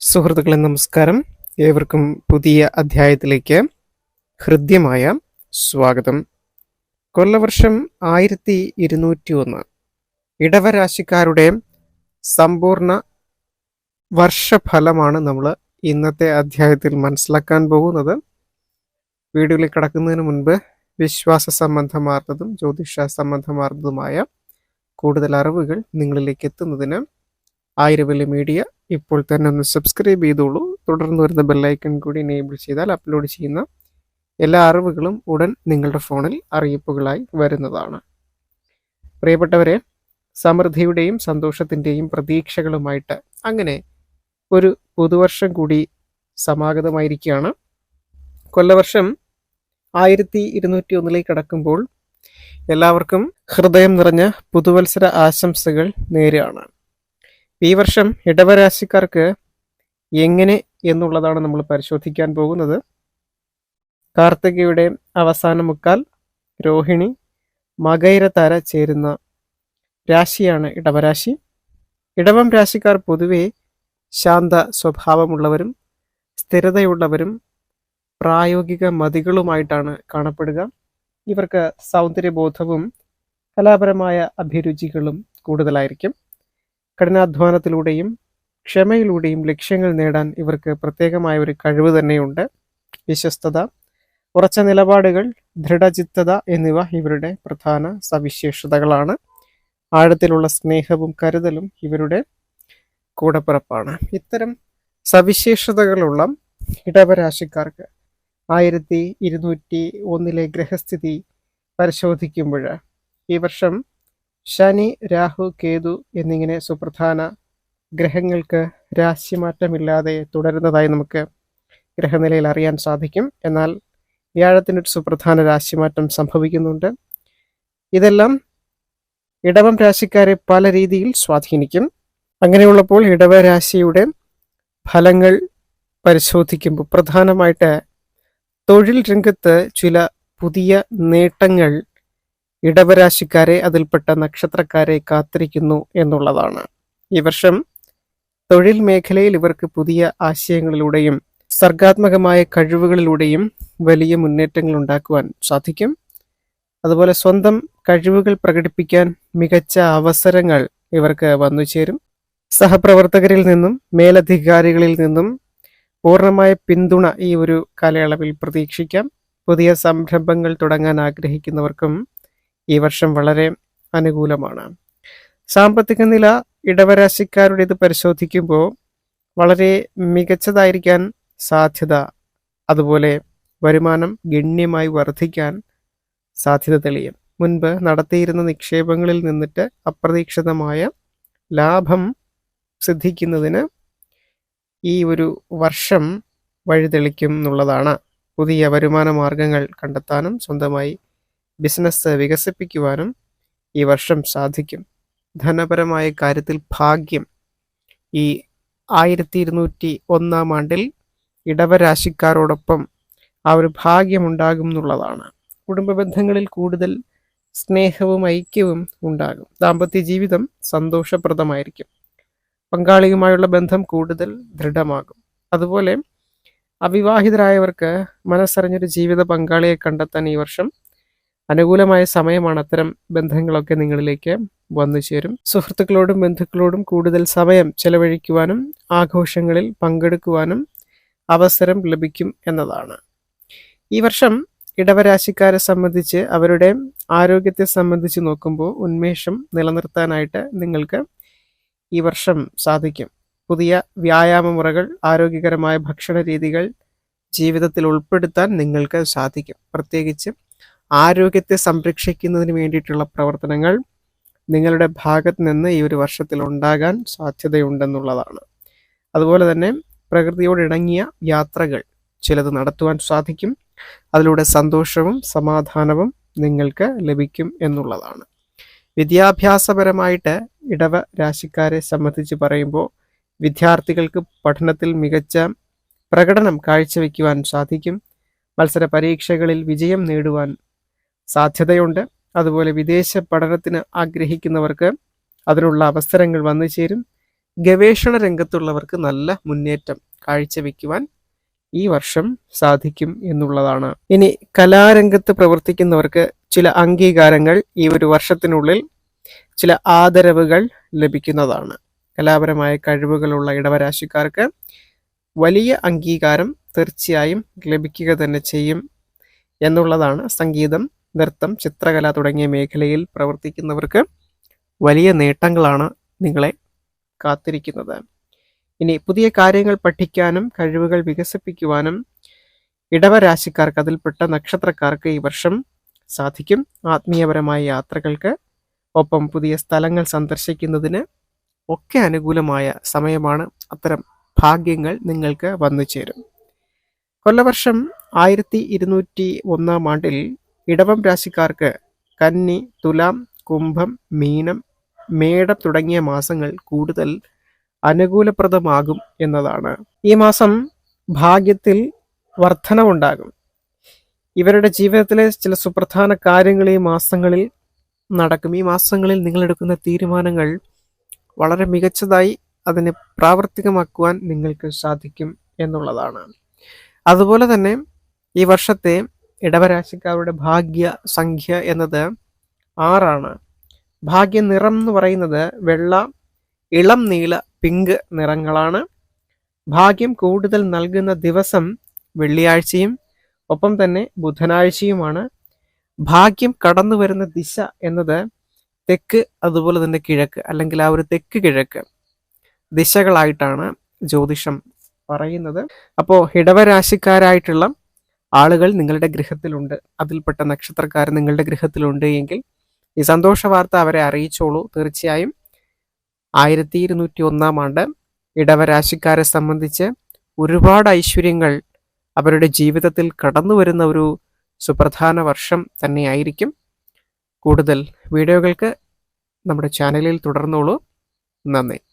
സുഹൃത്തുക്കളെ നമസ്കാരം. ഏവർക്കും പുതിയ അധ്യായത്തിലേക്ക് ഹൃദ്യമായ സ്വാഗതം. കൊല്ലവർഷം ആയിരത്തി ഇരുന്നൂറ്റി ഒന്ന് ഇടവരാശിക്കാരുടെ സമ്പൂർണ വർഷഫലമാണ് നമ്മൾ ഇന്നത്തെ അധ്യായത്തിൽ മനസ്സിലാക്കാൻ പോകുന്നത്. വീഡിയോയിൽ കടക്കുന്നതിന് മുൻപ് വിശ്വാസ സംബന്ധമാർന്നതും ജ്യോതിഷ സംബന്ധമാർന്നതുമായ കൂടുതൽ അറിവുകൾ നിങ്ങളിലേക്ക് എത്തുന്നതിന് ആയിരവല്യ മീഡിയ ഇപ്പോൾ തന്നെ ഒന്ന് സബ്സ്ക്രൈബ് ചെയ്തോളൂ. തുടർന്ന് വരുന്ന ബെല്ലൈക്കൺ കൂടി എനേബിൾ ചെയ്താൽ അപ്ലോഡ് ചെയ്യുന്ന എല്ലാ അറിവുകളും ഉടൻ നിങ്ങളുടെ ഫോണിൽ അറിയിപ്പുകളായി വരുന്നതാണ്. പ്രിയപ്പെട്ടവരെ സമൃദ്ധിയുടെയും സന്തോഷത്തിന്റെയും പ്രതീക്ഷകളുമായിട്ട് അങ്ങനെ ഒരു പുതുവർഷം കൂടി സമാഗതമായിരിക്കുകയാണ്. കൊല്ലവർഷം ആയിരത്തി ഇരുന്നൂറ്റി ഒന്നിലേക്ക് കടക്കുമ്പോൾ എല്ലാവർക്കും ഹൃദയം നിറഞ്ഞ പുതുവത്സര ആശംസകൾ നേരെയാണ്. ഈ വർഷം ഇടവരാശിക്കാർക്ക് എങ്ങനെ എന്നുള്ളതാണ് നമ്മൾ പരിശോധിക്കാൻ പോകുന്നത്. കാർത്തികയുടെ അവസാന മുക്കാൽ രോഹിണി മകൈരതാര ചേരുന്ന രാശിയാണ് ഇടവരാശി. ഇടവം രാശിക്കാർ പൊതുവെ ശാന്ത സ്വഭാവമുള്ളവരും സ്ഥിരതയുള്ളവരും പ്രായോഗിക മതികളുമായിട്ടാണ് കാണപ്പെടുക. ഇവർക്ക് സൗന്ദര്യബോധവും കലാപരമായ അഭിരുചികളും കൂടുതലായിരിക്കും. കഠിനാധ്വാനത്തിലൂടെയും ക്ഷമയിലൂടെയും ലക്ഷ്യങ്ങൾ നേടാൻ ഇവർക്ക് പ്രത്യേകമായ ഒരു കഴിവ് തന്നെയുണ്ട്. വിശ്വസ്തത ഉറച്ച നിലപാടുകൾ ദൃഢചിത്തത എന്നിവ ഇവരുടെ പ്രധാന സവിശേഷതകളാണ്. ആഴത്തിലുള്ള സ്നേഹവും കരുതലും ഇവരുടെ കൂടപ്പിറപ്പാണ്. ഇത്തരം സവിശേഷതകളുള്ള ഇടവരാശിക്കാർക്ക് ആയിരത്തി ഇരുന്നൂറ്റി ഒന്നിലെ ഗ്രഹസ്ഥിതി പരിശോധിക്കുമ്പോൾ ഈ വർഷം ശനി രാഹു കേതു എന്നിങ്ങനെ സുപ്രധാന ഗ്രഹങ്ങൾക്ക് രാശിമാറ്റമില്ലാതെ തുടരുന്നതായി നമുക്ക് ഗ്രഹനിലയിൽ അറിയാൻ സാധിക്കും. എന്നാൽ വ്യാഴത്തിനൊരു സുപ്രധാന രാശിമാറ്റം സംഭവിക്കുന്നുണ്ട്. ഇതെല്ലാം ഇടവം രാശിക്കാരെ പല രീതിയിൽ സ്വാധീനിക്കും. അങ്ങനെയുള്ളപ്പോൾ ഇടവ രാശിയുടെ ഫലങ്ങൾ പരിശോധിക്കുമ്പോൾ പ്രധാനമായിട്ട് തൊഴിൽ രംഗത്ത് ചില പുതിയ നേട്ടങ്ങൾ ഇടവരാശിക്കാരെ അതിൽപ്പെട്ട നക്ഷത്രക്കാരെ കാത്തിരിക്കുന്നു എന്നുള്ളതാണ്. ഈ വർഷം തൊഴിൽ മേഖലയിൽ ഇവർക്ക് പുതിയ ആശയങ്ങളിലൂടെയും സർഗാത്മകമായ കഴിവുകളിലൂടെയും വലിയ മുന്നേറ്റങ്ങൾ ഉണ്ടാക്കുവാൻ സാധിക്കും. അതുപോലെ സ്വന്തം കഴിവുകൾ പ്രകടിപ്പിക്കാൻ മികച്ച അവസരങ്ങൾ ഇവർക്ക് വന്നു ചേരും. സഹപ്രവർത്തകരിൽ നിന്നും മേലധികാരികളിൽ നിന്നും പൂർണമായ പിന്തുണ ഈ ഒരു കാലയളവിൽ പ്രതീക്ഷിക്കാം. പുതിയ സംരംഭങ്ങൾ തുടങ്ങാൻ ആഗ്രഹിക്കുന്നവർക്കും ഈ വർഷം വളരെ അനുകൂലമാണ്. സാമ്പത്തിക നില ഇടവരാശിക്കാരുടേത് പരിശോധിക്കുമ്പോൾ വളരെ മികച്ചതായിരിക്കാൻ സാധ്യത അതുപോലെ വരുമാനം ഗണ്യമായി വർദ്ധിക്കാൻ സാധ്യത തെളിയും. മുൻപ് നടത്തിയിരുന്ന നിക്ഷേപങ്ങളിൽ നിന്നിട്ട് അപ്രതീക്ഷിതമായ ലാഭം സിദ്ധിക്കുന്നതിന് ഈ ഒരു വർഷം വഴിതെളിക്കും എന്നുള്ളതാണ്. പുതിയ വരുമാന മാർഗങ്ങൾ കണ്ടെത്താനും സ്വന്തമായി ബിസിനസ് വികസിപ്പിക്കുവാനും ഈ വർഷം സാധിക്കും. ധനപരമായ കാര്യത്തിൽ ഭാഗ്യം. ഈ ആയിരത്തി ഇരുന്നൂറ്റി ഒന്നാം ആണ്ടിൽ ഇടവരാശിക്കാരോടൊപ്പം ആ ഒരു ഭാഗ്യമുണ്ടാകും എന്നുള്ളതാണ്. കുടുംബ ബന്ധങ്ങളിൽ കൂടുതൽ സ്നേഹവും ഐക്യവും ഉണ്ടാകും. ദാമ്പത്യ ജീവിതം സന്തോഷപ്രദമായിരിക്കും. പങ്കാളിയുമായുള്ള ബന്ധം കൂടുതൽ ദൃഢമാകും. അതുപോലെ അവിവാഹിതരായവർക്ക് മനസ്സറിഞ്ഞൊരു ജീവിത പങ്കാളിയെ കണ്ടെത്താൻ ഈ വർഷം അനുകൂലമായ സമയമാണ് അത്തരം ബന്ധങ്ങളൊക്കെ നിങ്ങളിലേക്ക് വന്നു ചേരും. സുഹൃത്തുക്കളോടും ബന്ധുക്കളോടും കൂടുതൽ സമയം ചെലവഴിക്കുവാനും ആഘോഷങ്ങളിൽ പങ്കെടുക്കുവാനും അവസരം ലഭിക്കും എന്നതാണ്. ഈ വർഷം ഇടവരാശിക്കാരെ സംബന്ധിച്ച് അവരുടെ ആരോഗ്യത്തെ സംബന്ധിച്ച് നോക്കുമ്പോൾ ഉന്മേഷം നിലനിർത്താനായിട്ട് നിങ്ങൾക്ക് ഈ വർഷം സാധിക്കും. പുതിയ വ്യായാമ മുറകൾ ആരോഗ്യകരമായ ഭക്ഷണ രീതികൾ ജീവിതത്തിൽ ഉൾപ്പെടുത്താൻ നിങ്ങൾക്ക് സാധിക്കും. പ്രത്യേകിച്ച് ആരോഗ്യത്തെ സംരക്ഷിക്കുന്നതിന് വേണ്ടിയിട്ടുള്ള പ്രവർത്തനങ്ങൾ നിങ്ങളുടെ ഭാഗത്ത് നിന്ന് ഈ ഒരു വർഷത്തിൽ ഉണ്ടാകാൻ സാധ്യതയുണ്ടെന്നുള്ളതാണ്. അതുപോലെ തന്നെ പ്രകൃതിയോട് ഇണങ്ങിയ യാത്രകൾ ചിലത് നടത്തുവാൻ സാധിക്കും. അതിലൂടെ സന്തോഷവും സമാധാനവും നിങ്ങൾക്ക് ലഭിക്കും എന്നുള്ളതാണ്. വിദ്യാഭ്യാസപരമായിട്ട് ഇടവ രാശിക്കാരെ സംബന്ധിച്ച് പറയുമ്പോൾ വിദ്യാർത്ഥികൾക്ക് പഠനത്തിൽ മികച്ച പ്രകടനം കാഴ്ചവെക്കുവാൻ സാധിക്കും. മത്സര പരീക്ഷകളിൽ വിജയം നേടുവാൻ സാധ്യതയുണ്ട്. അതുപോലെ വിദേശ പഠനത്തിന് ആഗ്രഹിക്കുന്നവർക്ക് അതിനുള്ള അവസരങ്ങൾ വന്നു ചേരും. ഗവേഷണ രംഗത്തുള്ളവർക്ക് നല്ല മുന്നേറ്റം കാഴ്ചവെക്കുവാൻ ഈ വർഷം സാധിക്കും എന്നുള്ളതാണ്. ഇനി കലാരംഗത്ത് പ്രവർത്തിക്കുന്നവർക്ക് ചില അംഗീകാരങ്ങൾ ഈ ഒരു വർഷത്തിനുള്ളിൽ ചില ആദരവുകൾ ലഭിക്കുന്നതാണ്. കലാപരമായ കഴിവുകളുള്ള ഇടവരാശിക്കാർക്ക് വലിയ അംഗീകാരം തീർച്ചയായും ലഭിക്കുക തന്നെ ചെയ്യും എന്നുള്ളതാണ് സംഗീതം. നൃത്തം ചിത്രകല തുടങ്ങിയ മേഖലയിൽ പ്രവർത്തിക്കുന്നവർക്ക് വലിയ നേട്ടങ്ങളാണ് നിങ്ങളെ കാത്തിരിക്കുന്നത്. ഇനി പുതിയ കാര്യങ്ങൾ പഠിക്കാനും കഴിവുകൾ വികസിപ്പിക്കുവാനും ഇടവരാശിക്കാർക്ക് അതിൽപ്പെട്ട നക്ഷത്രക്കാർക്ക് ഈ വർഷം സാധിക്കും. ആത്മീയപരമായ യാത്രകൾക്ക് ഒപ്പം പുതിയ സ്ഥലങ്ങൾ സന്ദർശിക്കുന്നതിന് ഒക്കെ അനുകൂലമായ സമയമാണ് അത്തരം ഭാഗ്യങ്ങൾ നിങ്ങൾക്ക് വന്നു ചേരും കൊല്ലവർഷം ആയിരത്തി ഇരുന്നൂറ്റി ഒന്നാം ആണ്ടിൽ ഇടവം രാശിക്കാർക്ക് കന്നി തുലാം കുംഭം മീനം മേടം തുടങ്ങിയ മാസങ്ങൾ കൂടുതൽ അനുകൂലപ്രദമാകും എന്നതാണ്. ഈ മാസം ഭാഗ്യത്തിൽ വർധനവുണ്ടാകും. ഇവരുടെ ജീവിതത്തിലെ ചില സുപ്രധാന കാര്യങ്ങൾ ഈ മാസങ്ങളിൽ നടക്കും. ഈ മാസങ്ങളിൽ നിങ്ങൾ എടുക്കുന്ന തീരുമാനങ്ങൾ വളരെ മികച്ചതായി അതിനെ പ്രാവർത്തികമാക്കുവാൻ നിങ്ങൾക്ക് സാധിക്കും എന്നുള്ളതാണ്. അതുപോലെ തന്നെ ഈ വർഷത്തെ ഇടവരാശിക്കാരുടെ ഭാഗ്യ സംഖ്യ എന്നത് ആറാണ്. ഭാഗ്യ നിറം എന്ന് പറയുന്നത് വെള്ള ഇളം നീല പിങ്ക് നിറങ്ങളാണ്. ഭാഗ്യം കൂടുതൽ നൽകുന്ന ദിവസം വെള്ളിയാഴ്ചയും ഒപ്പം തന്നെ ബുധനാഴ്ചയുമാണ്. ഭാഗ്യം കടന്നു വരുന്ന ദിശ എന്നത് തെക്ക് അതുപോലെ തന്നെ കിഴക്ക് അല്ലെങ്കിൽ ആ ഒരു തെക്ക് കിഴക്ക് ദിശകളായിട്ടാണ് ജ്യോതിഷം പറയുന്നത്. അപ്പോൾ ഇടവരാശിക്കാരായിട്ടുള്ള ആളുകൾ നിങ്ങളുടെ ഗൃഹത്തിലുണ്ട്. അതിൽപ്പെട്ട നക്ഷത്രക്കാർ നിങ്ങളുടെ ഗൃഹത്തിലുണ്ട് എങ്കിൽ ഈ സന്തോഷ വാർത്ത അവരെ അറിയിച്ചോളൂ. തീർച്ചയായും ആയിരത്തി ഇരുന്നൂറ്റി ഒന്നാം ആണ്ട് ഇടവരാശിക്കാരെ സംബന്ധിച്ച് ഒരുപാട് ഐശ്വര്യങ്ങൾ അവരുടെ ജീവിതത്തിൽ കടന്നു വരുന്ന ഒരു സുപ്രധാന വർഷം തന്നെയായിരിക്കും. കൂടുതൽ വീഡിയോകൾക്ക് നമ്മുടെ ചാനലിൽ തുടർന്നോളൂ. നന്ദി.